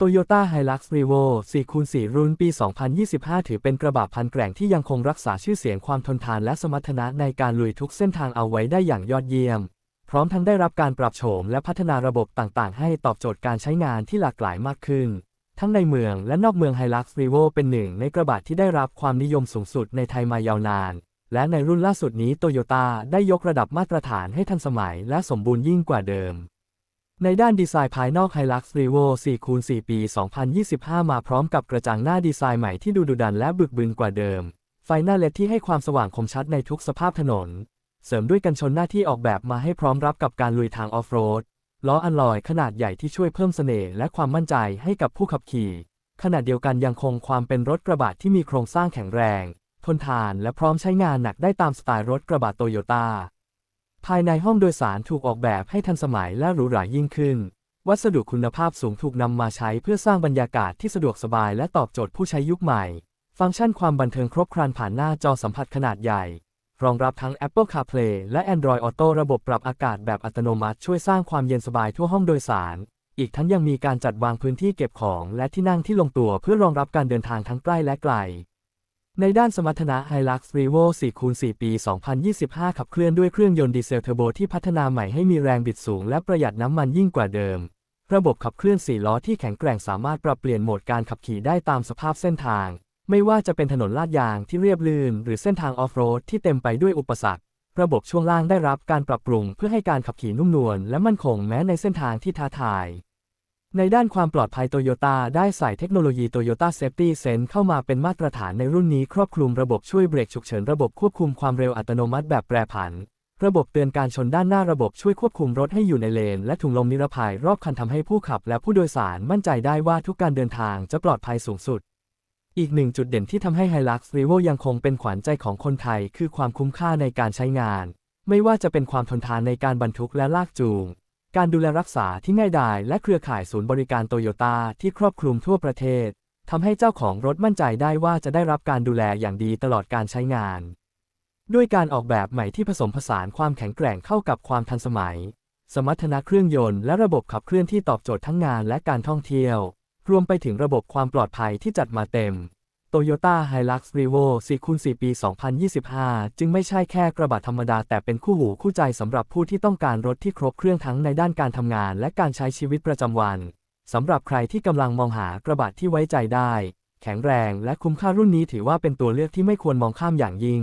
Toyota Hilux Revo 4x4 รุ่นปี 2025 ถือเป็นกระบะพันแกร่งที่ยังคงรักษาชื่อเสียงความทนทานและสมรรถนะในการลุยทุกเส้นทางเอาไว้ได้อย่างยอดเยี่ยม พร้อมทั้งได้รับการปรับโฉมและพัฒนาระบบต่างๆ ให้ตอบโจทย์การใช้งานที่หลากหลายมากขึ้น ทั้งในเมืองและนอกเมือง Hilux Revo เป็นหนึ่งในกระบะที่ได้รับความนิยมสูงสุดในไทยมายาวนาน และในรุ่นล่าสุดนี้โตโยต้าได้ยกระดับมาตรฐานให้ทันสมัยและสมบูรณ์ยิ่งกว่าเดิม ในด้านดีไซน์ภายนอก Hilux Revo 4x4 ปี 2025 มาพร้อมกับกระจังหน้าดีไซน์ใหม่ที่ดูดุดันและบึกบึนกว่าเดิม ไฟหน้าเลดที่ให้ความสว่างคมชัดในทุกสภาพถนน เสริมด้วยกันชนหน้าที่ออกแบบมาให้พร้อมรับกับการลุยทางออฟโรด ล้ออัลลอยขนาดใหญ่ที่ช่วยเพิ่มเสน่ห์และความมั่นใจให้กับผู้ขับขี่ ขณะเดียวกันยังคงความเป็นรถกระบะที่มีโครงสร้างแข็งแรง ทนทานและพร้อมใช้งานหนักได้ตามสไตล์รถกระบะโตโยต้า ภายในห้องโดยสารถูกออกแบบให้ทันสมัยและหรูหรายิ่งขึ้น วัสดุคุณภาพสูงถูกนำมาใช้เพื่อสร้างบรรยากาศที่สะดวกสบายและตอบโจทย์ผู้ใช้ยุคใหม่ ฟังก์ชันความบันเทิงครบครันผ่านหน้าจอสัมผัสขนาดใหญ่ รองรับทั้ง Apple CarPlay และ Android Auto ระบบปรับอากาศแบบอัตโนมัติช่วยสร้างความเย็นสบายทั่วห้องโดยสาร อีกทั้งยังมีการจัดวางพื้นที่เก็บของ และที่นั่งที่ลงตัวเพื่อรองรับการเดินทางทั้งใกล้และไกล ในด้านสมรรถนะ Hilux Revo 4x4 ปี 2025 ขับเคลื่อนด้วยเครื่องยนต์ดีเซลเทอร์โบที่พัฒนาใหม่ให้มีแรงบิดสูงและประหยัดน้ำมันยิ่งกว่าเดิม ระบบขับเคลื่อน 4 ล้อที่แข็งแกร่งสามารถปรับเปลี่ยนโหมดการขับขี่ได้ตามสภาพเส้นทาง ไม่ว่าจะเป็นถนนลาดยางที่เรียบลื่น หรือเส้นทางออฟโรดที่เต็มไปด้วยอุปสรรค ระบบช่วงล่างได้รับการปรับปรุงเพื่อให้การขับขี่นุ่มนวลและมั่นคงแม้ในเส้นทางที่ท้าทาย ในด้านความปลอดภัยโตโยต้าได้ใส่เทคโนโลยี Toyota Safety Sense เข้ามาเป็นมาตรฐานในรุ่นนี้ครอบคลุมระบบช่วยเบรกฉุกเฉินระบบควบคุมความเร็วอัตโนมัติแบบแปรผัน ระบบเตือนการชนด้านหน้าระบบช่วยควบคุมรถให้อยู่ในเลน และถุงลมนิรภัยรอบคันทำให้ผู้ขับและผู้โดยสารมั่นใจได้ว่าทุกการเดินทางจะปลอดภัยสูงสุด อีกหนึ่งจุดเด่นที่ทำให้ Hilux Revo ยังคงเป็นขวัญใจของคนไทย คือความคุ้มค่าในการใช้งาน ไม่ว่าจะเป็นความทนทานในการบรรทุกและลากจูง การดูแลรักษาที่ง่ายดายและเครือข่ายศูนย์บริการโตโยต้าที่ครอบคลุมทั่วประเทศทำให้เจ้าของรถมั่นใจได้ว่าจะได้รับการดูแลอย่างดีตลอดการใช้งาน ด้วยการออกแบบใหม่ที่ผสมผสานความแข็งแกร่งเข้ากับความทันสมัย สมรรถนะเครื่องยนต์และระบบขับเคลื่อนที่ตอบโจทย์ทั้งงานและการท่องเที่ยว รวมไปถึงระบบความปลอดภัยที่จัดมาเต็ม Toyota Hilux Revo 4x4 ปี 2025 จึงไม่ใช่แค่กระบะธรรมดาแต่เป็นคู่หูคู่ใจสำหรับผู้ที่ต้องการรถที่ครบเครื่องทั้งในด้านการทำงานและการใช้ชีวิตประจำวัน สำหรับใครที่กำลังมองหากระบะที่ไว้ใจได้ แข็งแรงและคุ้มค่ารุ่นนี้ถือว่าเป็นตัวเลือกที่ไม่ควรมองข้ามอย่างยิ่ง